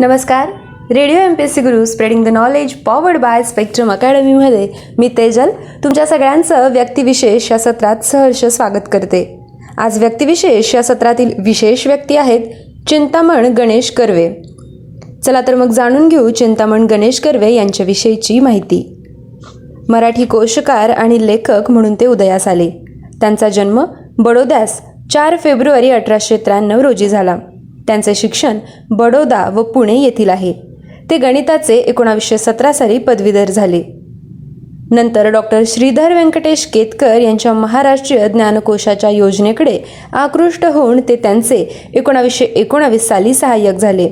नमस्कार. Radio M P S C Guru spreading the knowledge powered by Spectrum अकॅडमीमध्ये मी तेजल तुमच्या सगळ्यांचं व्यक्तिविशेष या सत्रात सहर्ष स्वागत करते. आज व्यक्तिविशेष या सत्रातील विशेष व्यक्ती आहेत चिंतामण गणेश कर्वे. चला तर मग जाणून घेऊ चिंतामण गणेश कर्वे यांच्याविषयीची माहिती. मराठी कोशकार आणि लेखक म्हणून ते उदयास आले. त्यांचा जन्म बडोद्यास चार फेब्रुवारी अठराशे त्र्याण्णव रोजी झाला. त्यांचे शिक्षण बडोदा व पुणे येथील आहे. ते गणिताचे एकोणावीसशे सतरा साली पदवीधर झाले. नंतर डॉक्टर श्रीधर व्यंकटेश केतकर यांच्या महाराष्ट्रीय ज्ञानकोशाच्या योजनेकडे आकृष्ट होऊन ते त्यांचे एकोणावीसशे एकोणावीस साली सहाय्यक झाले.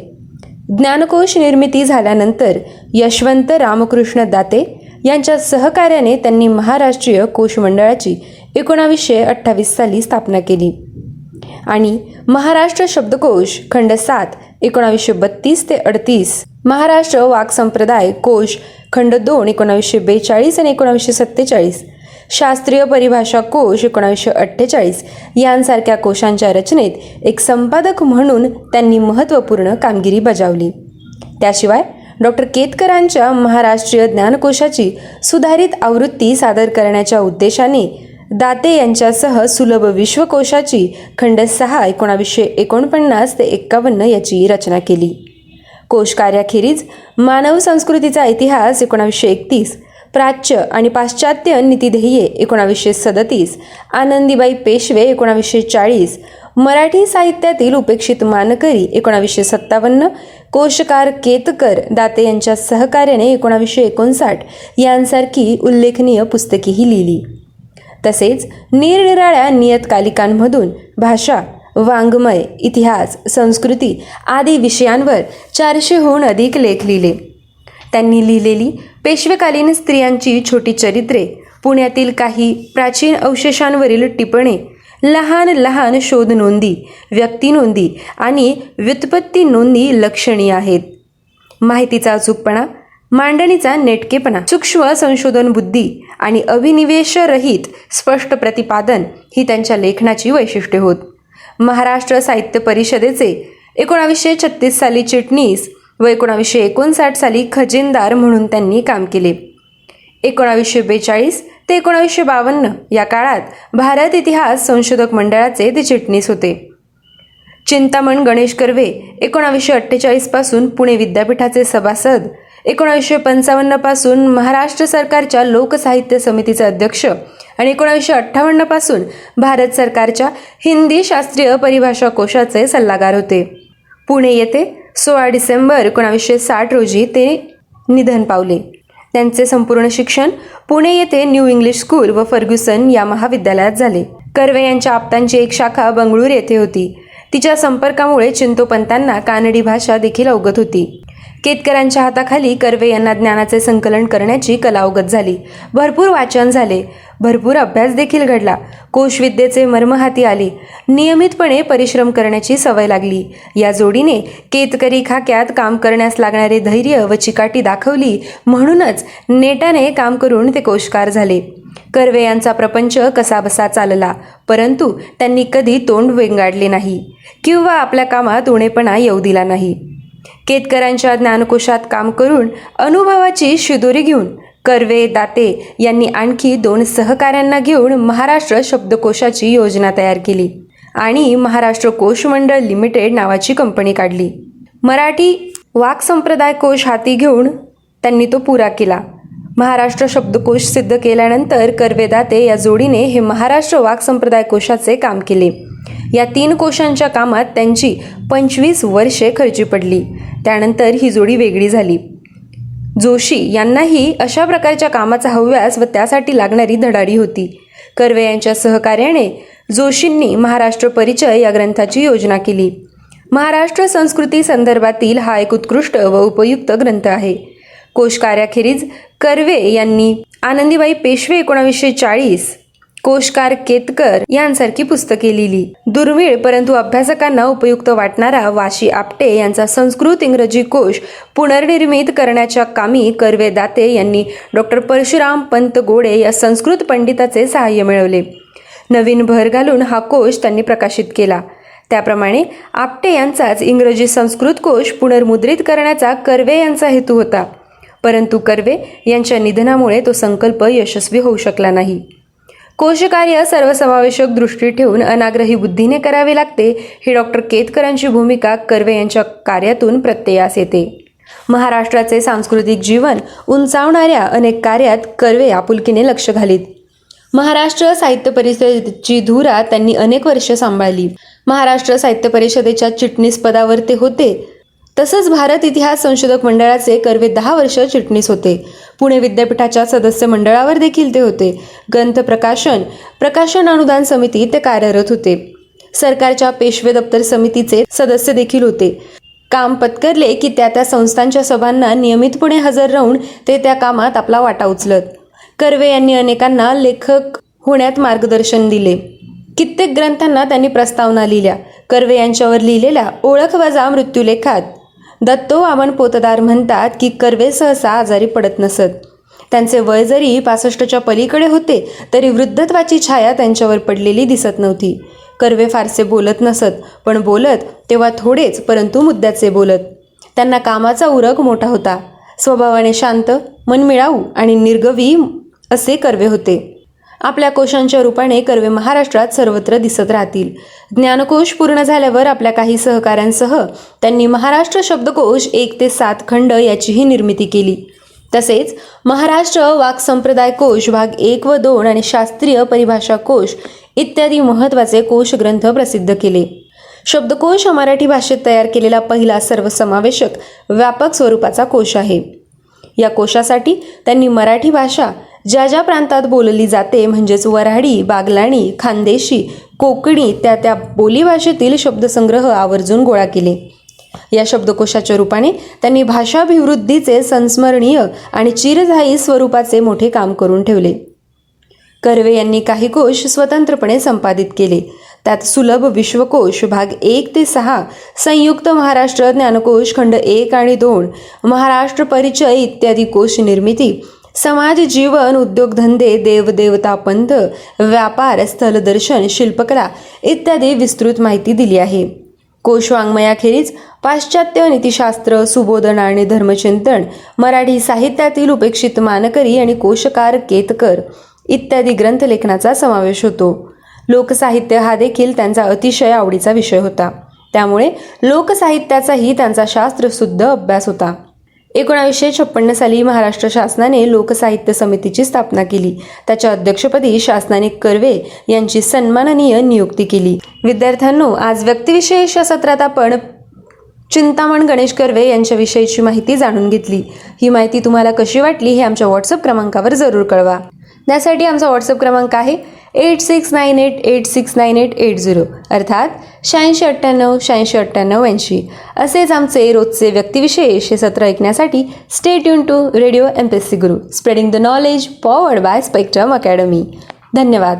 ज्ञानकोश निर्मिती झाल्यानंतर यशवंत रामकृष्ण दाते यांच्या सहकार्याने त्यांनी महाराष्ट्रीय कोश मंडळाची एकोणावीसशे अठ्ठावीस साली स्थापना केली. आणि महाराष्ट्र शब्दकोश खंड सात एकोणावीसशे बत्तीस ते अडतीस. महाराष्ट्र वाक्संप्रदाय कोश खंड दोन एकोणावीसशे बेचाळीस आणि एकोणावीसशे सत्तेचाळीस. शास्त्रीय परिभाषा कोश एकोणावीसशे अठ्ठेचाळीस. यांसारख्या कोशांच्या रचनेत एक संपादक म्हणून त्यांनी महत्त्वपूर्ण कामगिरी बजावली. त्याशिवाय डॉक्टर केतकरांच्या महाराष्ट्रीय ज्ञानकोशाची सुधारित आवृत्ती सादर करण्याच्या उद्देशाने दाते यांच्यासह सुलभ विश्वकोशाची खंड सहा एकोणावीसशे एकोणपन्नास ते एक्कावन्न याची रचना केली. कोश कार्याखेरीज मानव संस्कृतीचा इतिहास एकोणावीसशे एकतीस प्राच्य आणि पाश्चात्य नीतिध्येये एकोणावीसशे सदतीस आनंदीबाई पेशवे एकोणावीसशे चाळीस मराठी साहित्यातील उपेक्षित मानकरी एकोणावीसशे सत्तावन्न कोशकार केतकर दाते यांच्या सहकार्याने एकोणावीसशे एकोणसाठ यांसारखी उल्लेखनीय पुस्तकेही लिहिली. तसेच निरनिराळ्या नियतकालिकांमधून भाषा वाङ्मय इतिहास संस्कृती आदी विषयांवर चारशेहून अधिक लेख लिहिले. त्यांनी लिहिलेली पेशवेकालीन स्त्रियांची छोटी चरित्रे पुण्यातील काही प्राचीन अवशेषांवरील टिपणे लहान लहान शोध नोंदी व्यक्ती नोंदी आणि व्युत्पत्ती नोंदी लक्षणीय आहेत. माहितीचा अचूकपणा मांडणीचा नेटकेपणा सूक्ष्म संशोधन बुद्धी आणि अभिनिवेशरहित स्पष्ट प्रतिपादन ही त्यांच्या लेखनाची वैशिष्ट्ये होत. महाराष्ट्र साहित्य परिषदेचे एकोणावीसशे छत्तीस साली चिटणीस व एकोणावीसशे एकोणसाठ साली खजिनदार म्हणून त्यांनी काम केले. एकोणावीसशे बेचाळीस ते एकोणावीसशे बावन्न या काळात भारत इतिहास संशोधक मंडळाचे ते चिटणीस होते. चिंतामण गणेश कर्वे एकोणावीसशे अठ्ठेचाळीसपासून पुणे विद्यापीठाचे सभासद एकोणावीसशे पंचावन्नपासून महाराष्ट्र सरकारच्या लोकसाहित्य समितीचे अध्यक्ष आणि एकोणीसशे अठ्ठावन्नपासून भारत सरकारच्या हिंदी शास्त्रीय परिभाषा कोशाचे सल्लागार होते. पुणे येथे सोळा डिसेंबर एकोणावीसशे साठ रोजी ते निधन पावले. त्यांचे संपूर्ण शिक्षण पुणे येथे न्यू इंग्लिश स्कूल व फर्ग्युसन या महाविद्यालयात झाले. कर्वे यांच्या आप्तांची एक शाखा बंगळूर येथे होती. तिच्या संपर्कामुळे चिंतोपंतांना कानडी भाषा देखील अवगत होती. केतकरांच्या हाताखाली कर्वे यांना ज्ञानाचे संकलन करण्याची कला अवगत झाली. भरपूर वाचन झाले. भरपूर अभ्यास देखील घडला. कोशविद्येचे मर्म हाती आले. नियमितपणे परिश्रम करण्याची सवय लागली. या जोडीने केतकरी खाक्यात काम करण्यास लागणारे धैर्य व चिकाटी दाखवली म्हणूनच नेटाने काम करून ते कोशकार झाले. कर्वे यांचा प्रपंच कसाबसा चालला परंतु त्यांनी कधी तोंड वेंगाडले नाही किंवा आपल्या कामात उणेपणा येऊ दिला नाही. केतकरांच्या ज्ञानकोशात काम करून अनुभवाची शिदोरी घेऊन कर्वे दाते यांनी आणखी दोन सहकाऱ्यांना घेऊन महाराष्ट्र शब्दकोशाची योजना तयार केली आणि महाराष्ट्र कोश मंडळ लिमिटेड नावाची कंपनी काढली. मराठी वाक्संप्रदाय कोश हाती घेऊन त्यांनी तो पुरा केला. महाराष्ट्र शब्दकोश सिद्ध केल्यानंतर कर्वे दाते या जोडीने हे महाराष्ट्र वाक्संप्रदाय कोशाचे काम केले. या तीन कोशांच्या कामात त्यांची पंचवीस वर्षे खर्ची पडली. त्यानंतर ही जोडी वेगळी झाली. जोशी यांनाही अशा प्रकारच्या कामाचा हव्यास व त्यासाठी लागणारी धडाडी होती. कर्वे यांच्या सहकार्याने जोशींनी महाराष्ट्र परिचय या ग्रंथाची योजना केली. महाराष्ट्र संस्कृती संदर्भातील हा एक उत्कृष्ट व उपयुक्त ग्रंथ आहे. कोशकार्याखेरीज कर्वे यांनी आनंदीबाई पेशवे एकोणावीसशे चाळीस कोशकार केतकर यांसारखी पुस्तके लिहिली. दुर्मिळ परंतु अभ्यासकांना उपयुक्त वाटणारा वाशी आपटे यांचा संस्कृत इंग्रजी कोश पुनर्निर्मित करण्याच्या कामी कर्वे दाते यांनी डॉक्टर परशुराम पंत गोडे या संस्कृत पंडिताचे सहाय्य मिळवले. नवीन भर घालून हा कोश त्यांनी प्रकाशित केला. त्याप्रमाणे आपटे यांचाच इंग्रजी संस्कृत कोश पुनर्मुद्रित करण्याचा कर्वे यांचा हेतू होता. परंतु कर्वे यांच्या निधनामुळे तो संकल्प यशस्वी होऊ शकला नाही. कोशकार्य सर्वसमावेशक दृष्टी ठेवून अनाग्रही बुद्धीने करावे लागते ही डॉक्टर केतकरांची भूमिका कर्वे यांच्या कार्यातून प्रत्ययास येते. महाराष्ट्राचे सांस्कृतिक जीवन उंचावणाऱ्या अनेक कार्यात कर्वे आपुलकीने लक्ष घालीत. महाराष्ट्र साहित्य परिषदेची धुरा त्यांनी अनेक वर्ष सांभाळली. महाराष्ट्र साहित्य परिषदेच्या चिटणीस पदावर ते होते. तसंच भारत इतिहास संशोधक मंडळाचे कर्वे दहा वर्ष चिटणीस होते. पुणे विद्यापीठाच्या सदस्य मंडळावर देखील ते होते. ग्रंथ प्रकाशन प्रकाशन अनुदान समिती ते कार्यरत होते. सरकारच्या पेशवे दप्तर समितीचे सदस्य देखील होते. काम पत्करले की त्या त्या संस्थांच्या सभांना नियमितपणे हजर राहून ते त्या कामात आपला वाटा उचलत. कर्वे यांनी अनेकांना लेखक होण्यात मार्गदर्शन दिले. कित्येक ग्रंथांना त्यांनी प्रस्तावना लिहिल्या. कर्वे यांच्यावर लिहिलेल्या ओळख वजा मृत्यूलेखात दत्तो वामन पोतदार म्हणतात की कर्वे सहसा आजारी पडत नसत. त्यांचे वय जरी पासष्टच्या पलीकडे होते तरी वृद्धत्वाची छाया त्यांच्यावर पडलेली दिसत नव्हती. कर्वे फारसे बोलत नसत पण बोलत तेव्हा थोडेच परंतु मुद्द्याचे बोलत. त्यांना कामाचा उरक मोठा होता. स्वभावाने शांत मनमिळाऊ आणि निर्गवी असे कर्वे होते. आपल्या कोशांच्या रूपाने कर्वे महाराष्ट्रात सर्वत्र दिसत राहतील. ज्ञानकोश पूर्ण झाल्यावर आपल्या काही सहकाऱ्यांसह त्यांनी महाराष्ट्र शब्दकोश एक ते सात खंड याचीही निर्मिती केली. तसेच महाराष्ट्र वाक संप्रदाय कोश भाग एक व दोन आणि शास्त्रीय परिभाषा कोश इत्यादी महत्त्वाचे कोश ग्रंथ प्रसिद्ध केले. शब्दकोश हा मराठी भाषेत तयार केलेला पहिला सर्वसमावेशक व्यापक स्वरूपाचा कोश आहे. या कोशासाठी त्यांनी मराठी भाषा ज्या ज्या प्रांतात बोलली जाते म्हणजेच वऱ्हाडी बागलाणी खानदेशी कोकणी त्या त्या बोलीभाषेतील शब्दसंग्रह आवर्जून गोळा केले. या शब्दकोशाच्या रूपाने त्यांनी भाषाभिवृद्धीचे संस्मरणीय आणि चिरझाई स्वरूपाचे मोठे काम करून ठेवले. कर्वे यांनी काही कोश स्वतंत्रपणे संपादित केले. त्यात सुलभ विश्वकोश भाग एक ते सहा संयुक्त महाराष्ट्र ज्ञानकोश खंड एक आणि दोन महाराष्ट्र परिचय इत्यादी कोश निर्मिती समाज जीवन उद्योगधंदे देवदेवता पंथ व्यापार स्थलदर्शन शिल्पकला इत्यादी विस्तृत माहिती दिली आहे. कोशवाङ्मयाखेरीज पाश्चात्य नीतिशास्त्र सुबोधन आणि धर्मचिंतन मराठी साहित्यातील उपेक्षित मानकरी आणि कोशकार केतकर इत्यादी ग्रंथलेखनाचा समावेश होतो. लोकसाहित्य हा देखील त्यांचा अतिशय आवडीचा विषय होता. त्यामुळे लोकसाहित्याचाही त्यांचा शास्त्रशुद्ध अभ्यास होता. एकोणावीसशे छप्पन्न साली महाराष्ट्र शासनाने लोकसाहित्य समितीची स्थापना केली. त्याच्या अध्यक्षपदी शासनाने कर्वे यांची सन्माननीय नियुक्ती केली. विद्यार्थ्यांनो आज व्यक्तिविशेष या सत्रात आपण चिंतामण गणेश कर्वे यांच्याविषयीची माहिती जाणून घेतली. ही माहिती तुम्हाला कशी वाटली हे आमच्या व्हॉट्सअप क्रमांकावर जरूर कळवा. त्यासाठी आमचा व्हॉट्सअप क्रमांक आहे eight six nine eight eight six nine eight eight zero. अर्थात शहाऐंशी अठ्ठ्याण्णव शहाऐंशी अठ्ठ्याण्णव ऐंशी. असेच आमचे रोजचे व्यक्तिविशेष हे सत्र ऐकण्यासाठी stay युन to radio M P S C Guru spreading the knowledge powered by Spectrum academy धन्यवाद.